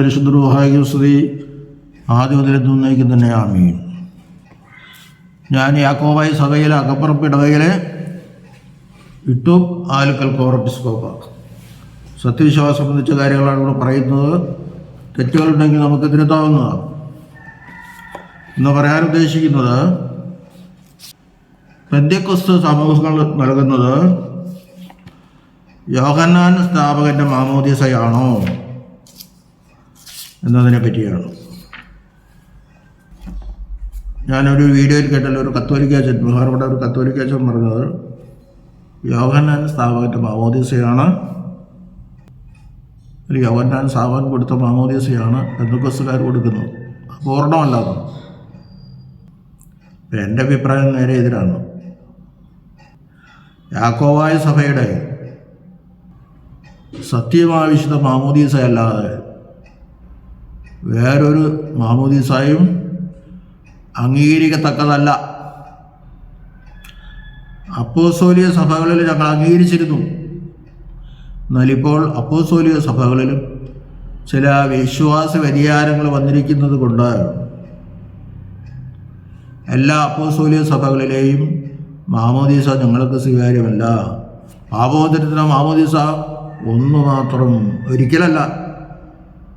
പരിശുദ്ധ റൂഹായി സ്തുതി ആദ്യം തന്നെ ആമീൻ. ഞാൻ യാക്കോബായി സഭയിലെ അകപ്പുറപ്പ് ഇടവകയിലെ ഇട്ടു ആലുക്കൽ കോറപ്പിസ്കോപ്പ സത്യവിശ്വാസം സംബന്ധിച്ച കാര്യങ്ങളാണ് ഇവിടെ പറയുന്നത്. തെറ്റുകളുണ്ടെങ്കിൽ നമുക്ക് തിരുത്താവുന്നതാണ്. എന്ന് പറയാൻ ഉദ്ദേശിക്കുന്നത് പെന്ത്യക്കൊസ്ത് സമൂഹങ്ങൾ നൽകുന്നത് യോഹന്നാൻ സ്ഥാപകന്റെ മാമോദിസയാണോ? എന്നതിനെ പറ്റിയാണ്. ഞാനൊരു വീഡിയോയിൽ കേട്ടല്ലോ ഒരു കത്തോലിക്ക അച്ഛൻ ബിഹാറുടെ ഒരു കത്തോലിക്ക അച്ഛൻ പറഞ്ഞത് യോഹന്നാൻ സ്ഥാപകത്തെ മാമോദീസയാണ് ഒരു യോഹന്നാൻ സ്ഥാപകൻ കൊടുത്ത മാമോദീസയാണ് പെന്തക്കോസ്തുകാർ കൊടുക്കുന്നത് പൂർണമല്ലാതെ. എന്റെ അഭിപ്രായം നേരെ എതിരാണ്. യാക്കോവായ സഭയുടെ സത്യമാവിശുദ്ധ മാമോദീസ അല്ലാതെ വേറൊരു മാമോദീസായും അംഗീകരിക്കത്തക്കതല്ല. അപ്പോസോലിയ സഭകളിൽ ഞങ്ങൾ അംഗീകരിച്ചിരുന്നു. എന്നാലിപ്പോൾ അപ്പോസോലിയ സഭകളിലും ചില വിശ്വാസ വ്യതിയാനങ്ങൾ വന്നിരിക്കുന്നത് കൊണ്ട് എല്ലാ അപ്പോസോലിയ സഭകളിലെയും മാമോദീസ ഞങ്ങൾക്ക് സ്വീകാര്യമല്ല. പാപോദരത്തിന് മാമോദീസ ഒന്ന് മാത്രം ഒരിക്കലല്ല.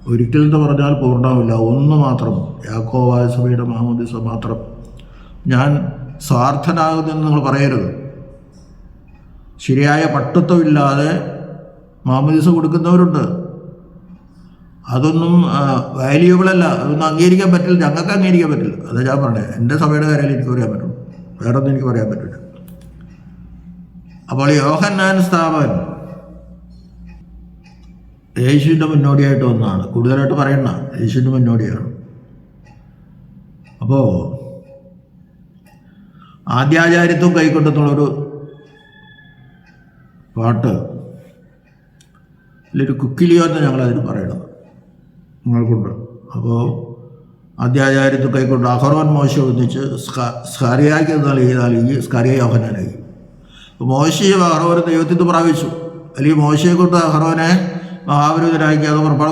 ഒരിക്കൽ എന്ന് പറഞ്ഞാൽ പൂർണമില്ല ഒന്ന് മാത്രം. യാക്കോവായ സഭയുടെ മഹമ്മദിസ മാത്രം. ഞാൻ സ്വാർത്ഥനാകുന്നെന്ന് നിങ്ങൾ പറയരുത്. ശരിയായ പട്ടത്വമില്ലാതെ മാമോദീസ കൊടുക്കുന്നവരുണ്ട്. അതൊന്നും വാല്യൂബിളല്ല അതൊന്നും അംഗീകരിക്കാൻ പറ്റില്ല. ഞങ്ങൾക്ക് അംഗീകരിക്കാൻ പറ്റില്ല. അതാ ഞാൻ പറഞ്ഞത്. എന്റെ സഭയുടെ കാര്യം എനിക്ക് പറയാൻ പറ്റുള്ളൂ വേറെ ഒന്നും എനിക്ക് പറയാൻ പറ്റില്ല. അപ്പോൾ യോഹന്നാൻ സ്ഥാപൻ യേശുവിന്റെ മുന്നോടിയായിട്ട് ഒന്നാണ് കൂടുതലായിട്ട് പറയണ്ട. യേശുവിന്റെ മുന്നോടിയാണ്. അപ്പോൾ ആദ്യാചാര്യത്വം കൈക്കൊണ്ടെന്നുള്ളൊരു പാട്ട് ഇതിലൊരു കുക്കിലിയോ എന്ന് ഞങ്ങളതിന് പറയണത് നിങ്ങൾക്കുണ്ട്. അപ്പോൾ ആദ്യാചാര്യത്വം കൈക്കൊണ്ട് അഹർവൻ മോശ ഒന്നിച്ച് സ്കാരിയാക്കി നൽകി നൽകി സ്കാരിയ യോഹനായി അപ്പോൾ മോശയും അഹർവനെ ദൈവത്തിൽ പ്രാപിച്ചു. അല്ലെങ്കിൽ മോശയെ കൊണ്ട് അഹറോനെ മഹാപുരോധനാക്കി അത് പുറപ്പാട്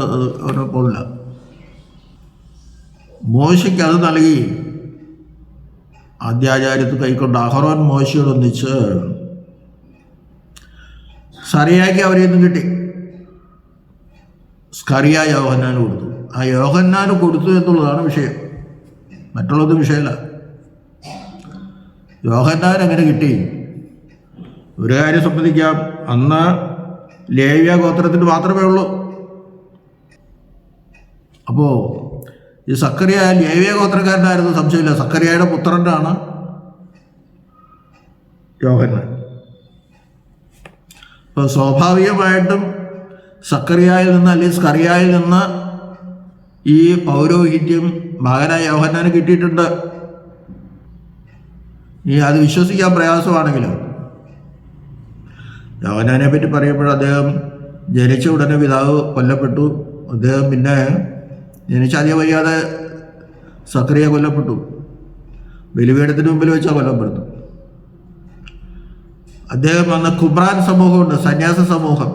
അത് അവന് പോലില്ല മോശയ്ക്ക് അത് നൽകി. ആദ്യാചാര്യത്ത് കൈക്കൊണ്ട് അഹറോൻ മോശയോടൊന്നിച്ച് സറിയാക്കി അവരെ നിന്ന് കിട്ടി. സ്കറിയ യോഹന്നാൻ കൊടുത്തു. ആ യോഹന്നാൻ കൊടുത്തു എന്നുള്ളതാണ് വിഷയം. മറ്റുള്ളത് വിഷയമല്ല. യോഹന്നാൻ എങ്ങനെ കിട്ടി. ഒരു കാര്യം സംബന്ധിക്കാം അന്ന് ലേവ്യ ഗോത്രത്തിന് മാത്രമേ ഉള്ളൂ. അപ്പോ ഈ സക്കറിയ ലേവ്യ ഗോത്രക്കാരനായിരുന്നു. സംശയമില്ല. സക്കറിയയുടെ പുത്രനാണ് യോഹന്നാൻ. അപ്പോൾ സ്വാഭാവികമായിട്ടും സക്കറിയായിൽ നിന്ന് അല്ലെങ്കിൽ സ്കറിയായിൽ നിന്ന് ഈ പൗരോഹിത്യം മകനായ യോഹന്നാന് കിട്ടിയിട്ടുണ്ട്. ഈ അത് വിശ്വസിക്കാൻ പ്രയാസമാണെങ്കിലും യോഹന്നാനെ പറ്റി പറയുമ്പോൾ അദ്ദേഹം ജനിച്ച ഉടനെ പിതാവ് കൊല്ലപ്പെട്ടു. അദ്ദേഹം പിന്നെ ജനിച്ച അധികം വയ്യാതെ സക്രിയ കൊല്ലപ്പെട്ടു. ബലിപീഠത്തിന് മുമ്പിൽ വെച്ചാൽ കൊല്ലപ്പെടുന്നു അദ്ദേഹം വന്ന കുബ്രാൻ സമൂഹമുണ്ട് സന്യാസ സമൂഹം.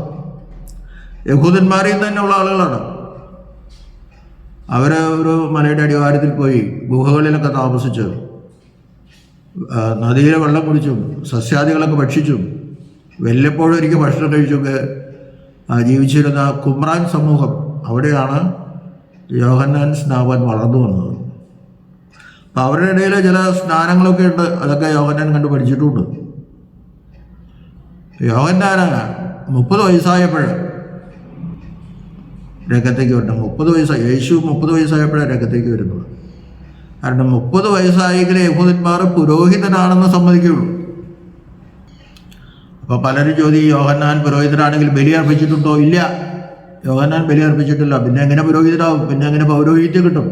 യഹൂദന്മാരിൽ തന്നെയുള്ള ആളുകളാണ്. അവരെ ഒരു മലയുടെ അടിവാരത്തിൽ പോയി ഗുഹകളിലൊക്കെ താമസിച്ചു. നദിയിലെ വെള്ളം കുടിച്ചും സസ്യാദികളൊക്കെ ഭക്ഷിച്ചും വല്ലപ്പോഴും എനിക്ക് ഭക്ഷണം കഴിച്ചൊക്കെ ജീവിച്ചിരുന്ന കുമ്രാൻ സമൂഹം അവിടെയാണ് യോഹന്നാൻ സ്നാപൻ വളർന്നു വന്നത്. അപ്പം അവരുടെ ഇടയിൽ ചില സ്നാനങ്ങളൊക്കെ ഉണ്ട് അതൊക്കെ യോഹന്നാൻ കണ്ട് പഠിച്ചിട്ടുണ്ട്. യോഹന്നാന് മുപ്പത് വയസ്സായപ്പോൾ രംഗത്തേക്ക് വരണം മുപ്പത് വയസ്സായി യേശു മുപ്പത് വയസ്സായപ്പോഴാണ് രംഗത്തേക്ക് വരുന്നത്. കാരണം മുപ്പത് വയസ്സായെങ്കിലേ യഹൂദന്മാർ പുരോഹിതനാണെന്ന് സമ്മതിക്കുകയുള്ളൂ അപ്പോൾ പലരും ചോദ്യം യോഹന്നാൻ പുരോഹിതനാണെങ്കിൽ ബലി അർപ്പിച്ചിട്ടുണ്ടോ? ഇല്ല. യോഹന്നാൻ ബലി അർപ്പിച്ചിട്ടില്ല. പിന്നെ എങ്ങനെ പുരോഹിതനാവും? പിന്നെ എങ്ങനെ പൗരോഹിത്യം കിട്ടും?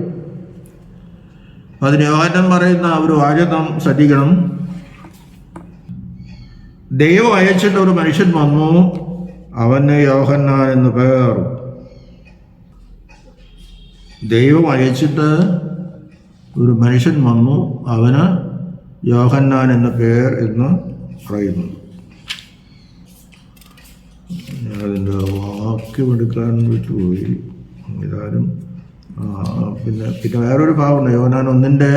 അപ്പം അതിന് യോഹന്നാൻ പറയുന്ന ഒരു വാചകം നാം ശ്രദ്ധിക്കണം. ദൈവം അയച്ചിട്ട് ഒരു മനുഷ്യൻ വന്നു. അവന് യോഹന്നാൻ എന്ന് പേർ. ദൈവം അയച്ചിട്ട് ഒരു മനുഷ്യൻ വന്നു. അവന് യോഹന്നാൻ എന്ന പേർ എന്ന് പറയുന്നു. അതിന്റെ വാക്യം എടുക്കാൻ വിട്ടുപോയി ഇതാരും പിന്നെ പിന്നെ വേറൊരു ഭാഗമുണ്ട് യോനാൻ ഒന്നിന്റെ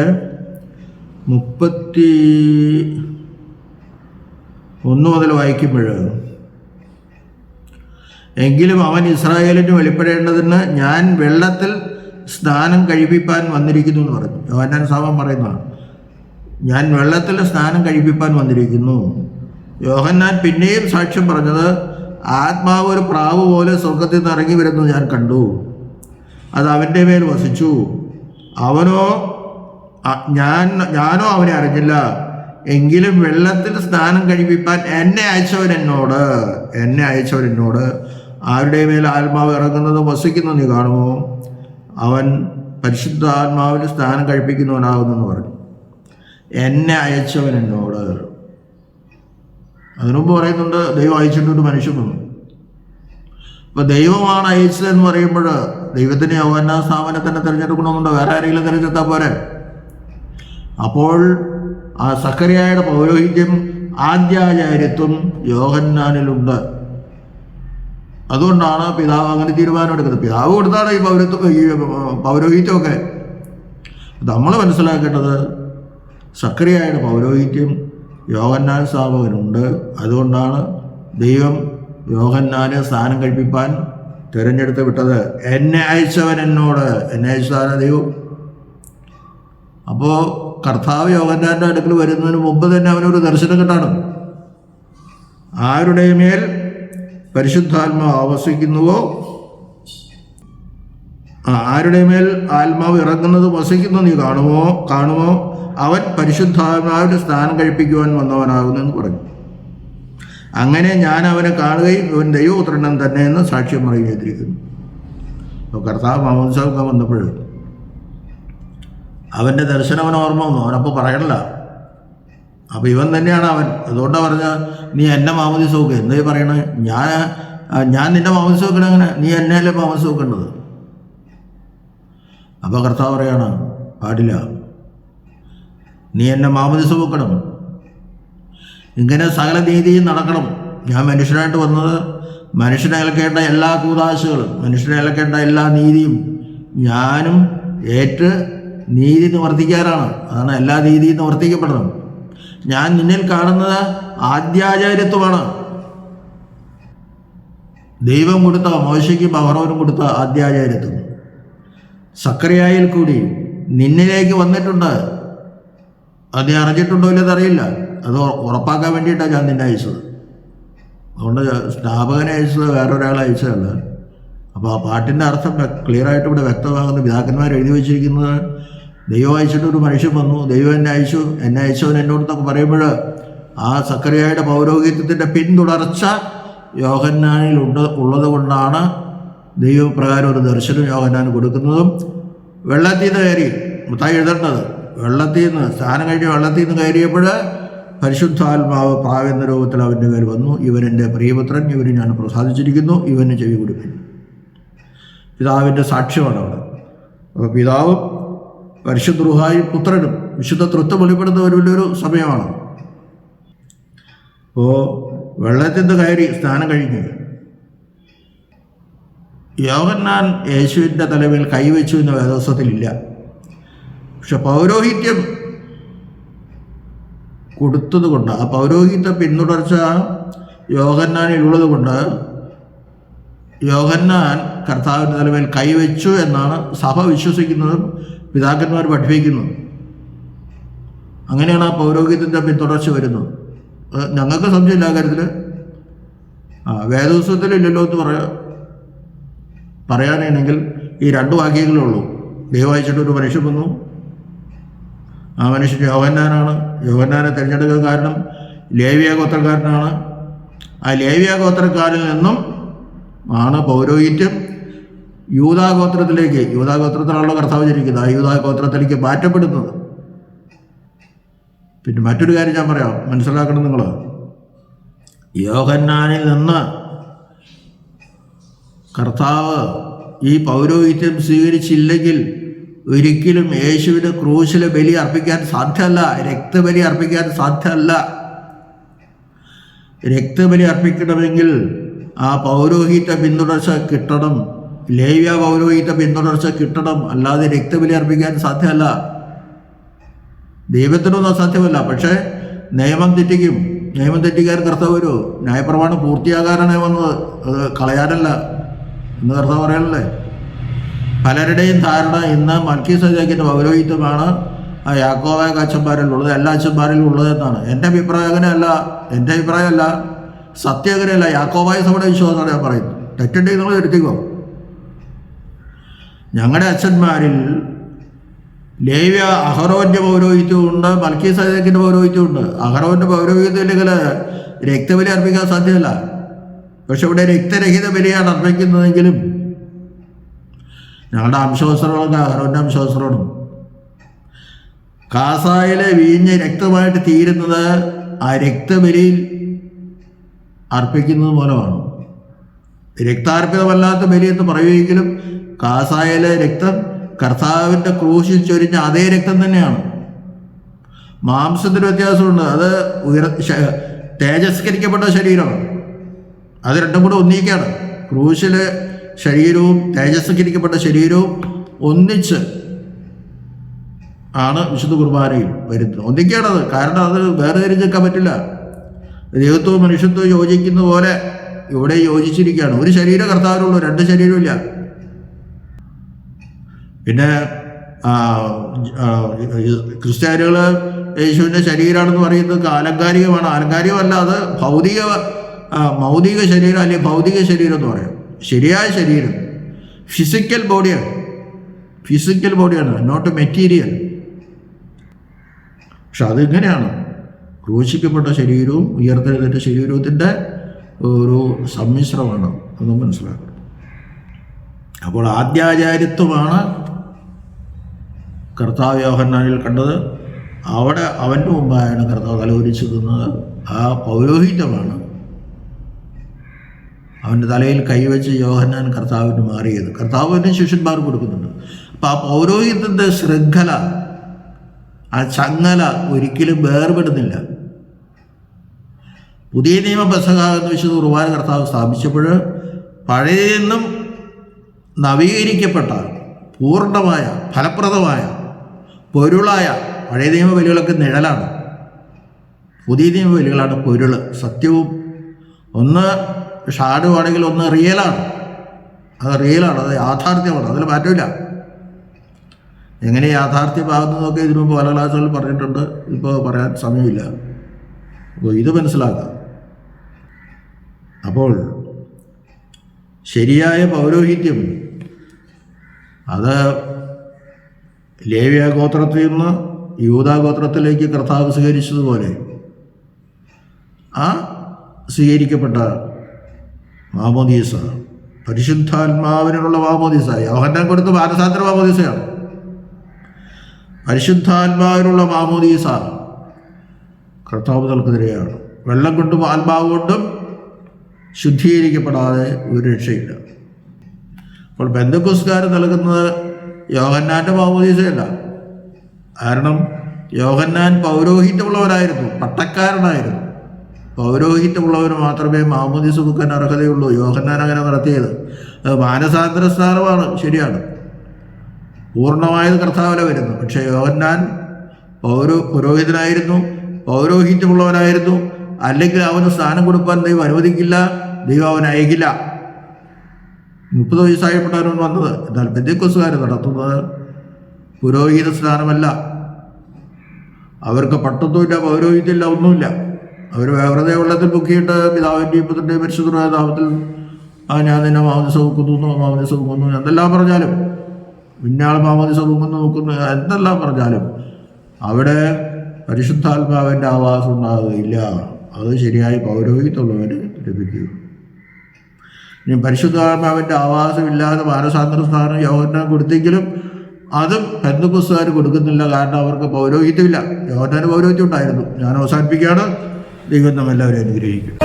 മുപ്പത്തി ഒന്ന് മുതൽ വായിക്കുമ്പോൾ എങ്കിലും അവൻ ഇസ്രായേലിന് വെളിപ്പെടേണ്ടതിന് ഞാൻ വെള്ളത്തിൽ സ്നാനം കഴിപ്പിപ്പാൻ വന്നിരിക്കുന്നു എന്ന് പറഞ്ഞു. യോനാൻ സാമം പറയുന്നതാണ് ഞാൻ വെള്ളത്തിൽ സ്നാനം കഴിപ്പിപ്പാൻ വന്നിരിക്കുന്നു. യോഹന്നാൻ പിന്നെയും സാക്ഷ്യം പറഞ്ഞത് ആത്മാവ് ഒരു പ്രാവ് പോലെ സ്വർഗത്തിൽ നിന്ന് ഇറങ്ങി വരുന്നു ഞാൻ കണ്ടു. അത് അവന്റെ മേൽ വസിച്ചു. അവനോ ഞാൻ ഞാനോ അവനെ അറിഞ്ഞില്ല. എങ്കിലും വെള്ളത്തിൽ സ്നാനം കഴിപ്പിപ്പാൻ എന്നെ അയച്ചവൻ എന്നോട് എന്നെ അയച്ചവൻ എന്നോട് ആരുടെ മേൽ ആത്മാവ് ഇറങ്ങുന്നത് വസിക്കുന്നു നീ കാണുമോ? അവൻ പരിശുദ്ധ ആത്മാവിൽ സ്നാനം കഴിപ്പിക്കുന്നവനാകുന്നെന്ന് പറഞ്ഞു. എന്നെ അയച്ചവൻ എന്നോട്. അതിനുമുമ്പ് പറയുന്നുണ്ട് ദൈവം അയച്ചിട്ടുണ്ട് മനുഷ്യൻ വന്നു അപ്പൊ ദൈവമാണ് അയച്ചതെന്ന് പറയുമ്പോൾ ദൈവത്തിനെ യൗവന സ്ഥാപനം തന്നെ തിരഞ്ഞെടുക്കണമെന്നുണ്ടോ? വേറെ ആരെങ്കിലും തിരഞ്ഞെടുത്താൽ പോരെ? അപ്പോൾ ആ സക്കറിയായുടെ പൗരോഹിത്യം ആദ്യാചാര്യത്വം യോഹന്നാനിലുണ്ട്. അതുകൊണ്ടാണ് പിതാവ് അങ്ങനെ തീരുമാനം എടുക്കുന്നത് പിതാവ് കൊടുത്താണ് ഈ പൗരത്വം ഈ പൗരോഹിത്യമൊക്കെ. നമ്മൾ മനസ്സിലാക്കേണ്ടത് സക്രിയായുടെ പൗരോഹിത്യം യോഹന്നാൻ സ്ഥാപകനുണ്ട് അതുകൊണ്ടാണ് ദൈവം യോഹന്നാനെ സ്ഥാനം കഴിപ്പിപ്പാൻ തിരഞ്ഞെടുത്ത് വിട്ടത്. എന്നെ അയച്ചവൻ എന്നോട് എന്നെ അയച്ചതാണ് ദൈവം. അപ്പോൾ കർത്താവ് യോഹന്നാന്റെ അടുക്കൽ വരുന്നതിന് മുമ്പ് തന്നെ അവനൊരു ദർശനം കിട്ടാണ് ആരുടെ മേൽ പരിശുദ്ധാത്മാവ് ആവസിക്കുന്നുവോ? ആരുടെ മേൽ ആത്മാവ് ഇറങ്ങുന്നത് വസിക്കുന്നു നീ കാണുമോ? കാണുമോ? അവൻ പരിശുദ്ധാത്മാവിന്റെ സ്ഥാനം കഴിപ്പിക്കുവാൻ വന്നവനാകുന്നെന്ന് പറഞ്ഞു. അങ്ങനെ ഞാൻ അവനെ കാണുകയും ഇവൻ ദൈവപുത്രനൻ തന്നെ എന്ന് സാക്ഷ്യം പറയുകയും ചെയ്തിരിക്കുന്നു. അപ്പോൾ കർത്താവ് മഹോത്സവൊക്കെ വന്നപ്പോൾ അവന്റെ ദർശനം അവൻ ഓർമ്മ വന്നു. അവനപ്പോൾ പറയണില്ല അപ്പോൾ ഇവൻ തന്നെയാണ് അവൻ. അതുകൊണ്ടാണ് പറഞ്ഞ നീ എന്നെ മാമോദിസ നോക്കുക എന്താ പറയണേ? ഞാൻ ഞാൻ നിന്റെ മാമോദിസ നോക്കണ അങ്ങനെ? നീ എന്നെ അല്ലേ മാമോദിസ നോക്കേണ്ടത് അപ്പോൾ കർത്താവ് പറയാണ് പാടില്ല. നീ എന്നെ മാമതി സുഖക്കണം ഇങ്ങനെ സകല നീതിയും നടക്കണം. ഞാൻ മനുഷ്യനായിട്ട് വന്നത് മനുഷ്യനെ ഏൽക്കേണ്ട എല്ലാ കൂതാശകളും മനുഷ്യനെ ഏൽക്കേണ്ട എല്ലാ നീതിയും ഞാനും ഏറ്റ് നീതി നിവർത്തിക്കാനാണ് അതാണ് എല്ലാ നീതിയും നിവർത്തിക്കപ്പെടണം. ഞാൻ നിന്നിൽ കാണുന്നത് ആദ്യാചാര്യത്വമാണ്. ദൈവം കൊടുത്ത മോശയ്ക്കും അവറവനും കൊടുത്ത ആദ്യാചാര്യത്വം. സക്രിയായിൽ കൂടി നിന്നിലേക്ക് വന്നിട്ടുണ്ട് അത് നീ അറിഞ്ഞിട്ടുണ്ടോ ഇല്ലെന്ന് അറിയില്ല അത് ഉറപ്പാക്കാൻ വേണ്ടിയിട്ടാണ് ഞാൻ നിന്നെ അയച്ചത്. അതുകൊണ്ട് സ്നാപകനെ അയച്ചത് വേറൊരാളെ അയച്ചതല്ല. അപ്പോൾ ആ പാട്ടിന്റെ അർത്ഥം ക്ലിയർ ആയിട്ട് ഇവിടെ വ്യക്തമാകുന്ന. പിതാക്കന്മാർ എഴുതി വെച്ചിരിക്കുന്നത് ദൈവം അയച്ചിട്ട് ഒരു മനുഷ്യൻ വന്നു. ദൈവം എന്നെ അയച്ചു. എന്നെ അയച്ചവൻ എന്നോടത്തൊക്കെ പറയുമ്പോൾ ആ സക്കറിയായുടെ പൗരോഹിത്യത്തിന്റെ പിന്തുടർച്ച യോഹന്നാനിൽ ഉണ്ട് ഉള്ളത് കൊണ്ടാണ് ദൈവപ്രകാരം ഒരു ദർശനം യോഹന്നാൻ കൊടുക്കുന്നതും വെള്ളത്തിൽ നിന്ന് കയറി മുത്തായി എഴുതേണ്ടത്. വെള്ളത്തിൽ നിന്ന് സ്നാനം കഴിഞ്ഞ് വെള്ളത്തിൽ നിന്ന് കയറിയപ്പോൾ പരിശുദ്ധാത്മാവ് പ്രാവെന്ന രൂപത്തിൽ അവന്റെ മേൽ വന്നു. ഇവനെന്റെ പ്രിയപുത്രൻ ഇവന് ഞാൻ പ്രസാദിച്ചിരിക്കുന്നു ഇവന് ചെവി കൊടുക്കും. പിതാവിന്റെ സാക്ഷ്യമാണ് അവിടെ. അപ്പോൾ പിതാവും പരിശുദ്ധ റുഹായി പുത്രനും വിശുദ്ധ തൃത്വം വെളിപ്പെടുന്ന ഒരു വലിയൊരു സമയമാണ്. അപ്പോൾ വെള്ളത്തിൽ നിന്ന് കയറി സ്നാനം കഴിഞ്ഞു യോഗന്നാൻ യേശുവിന്റെ തലവിൽ കൈവച്ചു എന്ന വേദോത്സവത്തിലില്ല പക്ഷെ പൗരോഹിത്യം കൊടുത്തത് കൊണ്ട് ആ പൗരോഹിത്യ പിന്തുടർച്ച യോഹന്നാനിലുള്ളത് കൊണ്ട് യോഗന്നാൻ കർത്താവിന്റെ തലമേൽ കൈവച്ചു എന്നാണ് സഭ വിശ്വസിക്കുന്നതും പിതാക്കന്മാർ പഠിപ്പിക്കുന്നതും. അങ്ങനെയാണ് ആ പൗരോഹിത്യത്തിന്റെ പിന്തുടർച്ച വരുന്നത്. ഞങ്ങൾക്ക് സംശയമില്ല കാര്യത്തിൽ. ആ വേദോത്സവത്തിലില്ലല്ലോ എന്ന് പറയാം പറയാനാണെങ്കിൽ ഈ രണ്ട് വാക്യങ്ങളേ ഉള്ളൂ. ദൈവം അയച്ചിട്ട് മനുഷ്യൻ വന്നു. ആ മനുഷ്യൻ യോഹന്നാനാണ്. യോഹന്നാനെ തിരഞ്ഞെടുക്കാൻ കാരണം ലേവിയ ഗോത്രക്കാരനാണ് ആ ലേവിയ ഗോത്രക്കാരിൽ നിന്നും ആണ് പൗരോഹിത്യം യൂതാ ഗോത്രത്തിലേക്ക് യൂതാ ഗോത്രത്തിലാണല്ലോ കർത്താവ് ജനിക്കുന്നത്. ആ യൂതാ ഗോത്രത്തിലേക്ക് മാറ്റപ്പെടുന്നത്. പിന്നെ മറ്റൊരു കാര്യം ഞാൻ പറയാം. മനസ്സിലാക്കണം നിങ്ങൾ യോഹന്നാനിൽ നിന്ന് കർത്താവ് ഈ പൗരോഹിത്യം സ്വീകരിച്ചില്ലെങ്കിൽ ഒരിക്കലും യേശുവിന് ക്രൂശിലെ ബലി അർപ്പിക്കാൻ സാധ്യമല്ല. രക്തബലി അർപ്പിക്കാൻ സാധ്യമല്ല. രക്തബലി അർപ്പിക്കണമെങ്കിൽ ആ പൗരോഹിത പിന്തുടർച്ച കിട്ടണം. ലേവ്യ പൗരോഹിത പിന്തുടർച്ച കിട്ടണം. അല്ലാതെ രക്തബലി അർപ്പിക്കാൻ സാധ്യമല്ല. ദൈവത്തിനൊന്നും അസാധ്യമല്ല. പക്ഷേ നിയമം തെറ്റിക്കും. നിയമം തെറ്റിക്കാൻ കർത്താവ് വരുമോ ന്യായപ്രമാണം പൂർത്തിയാകാനാണ് വന്നത്. അത് കളയാനല്ല. എന്ന് കർത്താവ് പറയണല്ലേ? പലരുടെയും ധാരണ ഇന്ന് മൽക്കി സജാക്കിന്റെ പൗരോഹിത്യമാണ് യാക്കോവായ അച്ഛന്മാരിലുള്ളത് എല്ലാ അച്ഛന്മാരിലും ഉള്ളതെന്നാണ്. എന്റെ അഭിപ്രായം അങ്ങനെയല്ല എന്റെ അഭിപ്രായമല്ല സത്യം അങ്ങനെയല്ല യാക്കോവായ സഭയുടെ വിശ്വാസമാണ് ഞാൻ പറയുന്നത്. തെറ്റുണ്ടെങ്കിൽ നിങ്ങൾ എടുത്തിക്കോ. ഞങ്ങളുടെ അച്ഛന്മാരിൽ ലേവ്യ അഹറോന്റെ പൗരോഹിത്യമുണ്ട് മൽക്കി സജാക്കിന്റെ പൗരോഹിത്യമുണ്ട് അഹറോന്റെ പൗരോഹിത്വം ഇല്ലെങ്കിൽ രക്തബലി അർപ്പിക്കാൻ സാധ്യമല്ല. പക്ഷെ ഇവിടെ രക്തരഹിത ബലിയാണ് അർപ്പിക്കുന്നതെങ്കിലും ഞങ്ങളുടെ അംശവസ്ത്രമാണ് അഹറോന്റെ അംശോസ്രോടും കാസായിലെ വീഞ്ഞ് രക്തമായിട്ട് തീരുന്നത് ആ രക്തബലിയിൽ അർപ്പിക്കുന്നത് മൂലമാണ്. രക്താർപ്പിതമല്ലാത്ത ബലി എന്ന് പറയുമെങ്കിലും കാസായിലെ രക്തം കർത്താവിന്റെ ക്രൂശിൽ ചൊരിഞ്ഞ അതേ രക്തം തന്നെയാണ്. മാംസത്തിന് വ്യത്യാസമുണ്ട്. അത് ഉയർ തേജസ്കരിക്കപ്പെട്ട ശരീരമാണ്. അത് രണ്ടും കൂടെ ഒന്നിക്കുകയാണ് ക്രൂശിലെ ശരീരവും തേജസ്കരിക്കപ്പെട്ട ശരീരവും ഒന്നിച്ച് ആണ് വിശുദ്ധ കുർബാനയിൽ വരുന്നത്. ഒന്നിക്കുകയാണത് കാരണം അത് വേറെ തിരിച്ചേക്കാൻ പറ്റില്ല. ദൈവത്വവും മനുഷ്യത്വവും യോജിക്കുന്ന പോലെ ഇവിടെ യോജിച്ചിരിക്കുകയാണ്. ഒരു ശരീര കർത്താവിനുള്ളൂ രണ്ട് ശരീരമില്ല പിന്നെ ക്രിസ്ത്യാനികൾ യേശുവിന്റെ ശരീരമാണെന്ന് പറയുന്നത് ആലങ്കാരികമാണ്. ആലങ്കാരികമല്ല അത് ഭൗതിക ഭൗതിക ശരീരം അല്ലെങ്കിൽ ഭൗതിക ശരീരം എന്ന് പറയാം. ശരിയായ ശരീരം. ഫിസിക്കൽ ബോഡിയാണ് ഫിസിക്കൽ ബോഡിയാണ് നോട്ട് മെറ്റീരിയൽ പക്ഷെ അതിങ്ങനെയാണ് ക്രൂശിക്കപ്പെട്ട ശരീരവും ഉയർത്തെഴുന്നേറ്റ ശരീരത്തിന്റെ ഒരു സമ്മിശ്രമാണ്. അത് മനസ്സിലാക്കണം. അപ്പോൾ ആദ്യാചാര്യത്വമാണ് കർത്താവ് യോഹന്നാനിൽ കണ്ടത്. അവിടെ അവന്റെ മുമ്പായാണ് കർത്താവ് തലകുരിച്ചു തിന്നത് ആ പൗരോഹിത്യമാണ് അവന്റെ തലയിൽ കൈവച്ച് യോഹന്നാൻ കർത്താവിന് മാറിയത്. കർത്താവിന് ശിഷ്യന്മാർ കൊടുക്കുന്നുണ്ട്. അപ്പം ആ പൗരോഹിത്യത്തിന്റെ ശൃംഖല ആ ചങ്ങല ഒരിക്കലും വേർപെടുന്നില്ല. പുതിയ നിയമ പെസക എന്ന് വിശുദ്ധ കുർബാന കർത്താവ് സ്ഥാപിച്ചപ്പോൾ പഴയ നിന്നും നവീകരിക്കപ്പെട്ട പൂർണമായ ഫലപ്രദമായ പൊരുളായ പഴയ നിയമ ബലികളൊക്കെ നിഴലാണ്. പുതിയ നിയമ ബലികളാണ് പൊരുൾ സത്യവും. ഒന്ന് ഷാഡുവാണെങ്കിൽ ഒന്ന് റിയലാണ് അത് റിയലാണ് അത് യാഥാർത്ഥ്യമാണ് അതിൽ മാറ്റമില്ല. എങ്ങനെ യാഥാർത്ഥ്യമാകുന്നതൊക്കെ ഇതിനു മുമ്പ് പല ക്ലാസ്സുകളിൽ പറഞ്ഞിട്ടുണ്ട്. ഇപ്പോൾ പറയാൻ സമയമില്ല. അപ്പോൾ ഇത് മനസ്സിലാക്കുക അപ്പോൾ ശരിയായ പൗരോഹിത്യം അത് ലേവ്യ ഗോത്രത്തിൽ നിന്ന് യൂതാ ഗോത്രത്തിലേക്ക് കർത്താവ് സ്വീകരിച്ചതുപോലെ ആ സ്വീകരിക്കപ്പെട്ട മാമോദീസ പരിശുദ്ധാത്മാവിനുള്ള മാമോദീസ യോഹന്നാൻ കൊടുത്ത ബാലസാന്ദ്ര മാമോദീസയാണ് പരിശുദ്ധാത്മാവിനുള്ള മാമോദീസ കർത്താവ് നൽകുന്നതിരെയാണ് വെള്ളം കൊണ്ടും ആത്മാവ് കൊണ്ടും ശുദ്ധീകരിക്കപ്പെടാതെ ഒരു രക്ഷയില്ല. അപ്പോൾ ബന്ധുക്കുസ്കാരം നൽകുന്നത് യോഹന്നാന്റെ മാമോദീസയല്ല കാരണം യോഹന്നാൻ പൗരോഹിത്യമുള്ളവരായിരുന്നു പട്ടക്കാരനായിരുന്നു. പൗരോഹിത്യമുള്ളവർ മാത്രമേ മാമൂദി കൊടുക്കാൻ അർഹതയുള്ളൂ. യോഹന്നാൻ അങ്ങനെ നടത്തിയത്. അത് മാനസാന്തര സ്ഥാനമാണ് ശരിയാണ്. പൂർണമായത് കർത്താവില വരുന്നു. പക്ഷേ യോഹന്നാൻ പൗരോ പുരോഹിതനായിരുന്നു. പൗരോഹിത്യമുള്ളവനായിരുന്നു. അല്ലെങ്കിൽ അവന് സ്ഥാനം കൊടുക്കാൻ ദൈവം അനുവദിക്കില്ല. ദൈവം അവൻ അയക്കില്ല. മുപ്പത് വയസ്സായപ്പെട്ടാണ് വന്നത്. എന്നാൽ ബന്ധുക്കോസുകാർ നടത്തുന്നത് പുരോഹിത സ്ഥാനമല്ല അവർക്ക് പട്ടത്തുമില്ല പൗരോഹിത്യമില്ല ഒന്നുമില്ല. അവർ വെറുതെ വെള്ളത്തിൽ പൊക്കിയിട്ട് പിതാവിന്റെയും പുത്രന്റെയും പരിശുദ്ധമായ താപത്തിൽ ആ ഞാൻ നിന്നെ മാമതി സൗക്കുന്നു മാമതി സൗക്കുന്നു എന്തെല്ലാം പറഞ്ഞാലും പിന്നാൾ മാമതി സൗക്കുന്നു നോക്കുന്നു എന്തെല്ലാം പറഞ്ഞാലും അവിടെ പരിശുദ്ധാത്മാവിന്റെ ആവാസം ഉണ്ടാകുകയില്ല. അത് ശരിയായി പൗരോഹിത്യമുള്ളവന് ലഭിക്കും. ഇനി പരിശുദ്ധാത്മാവിന്റെ ആവാസമില്ലാതെ മാനസാന്തര സ്ഥാനം യോഹന്നാൻ കൊടുത്തെങ്കിലും അതും പെന്തക്കുസ്തുകാർ കൊടുക്കുന്നില്ല. കാരണം അവർക്ക് പൗരോഹിത്യമില്ല. യോഹന്നാന് പൗരോഹിത്യം ഉണ്ടായിരുന്നു. ഞാൻ അവസാനിപ്പിക്കുകയാണ്. ദൈവം നമ്മെല്ലാവരും അനുഗ്രഹിക്കും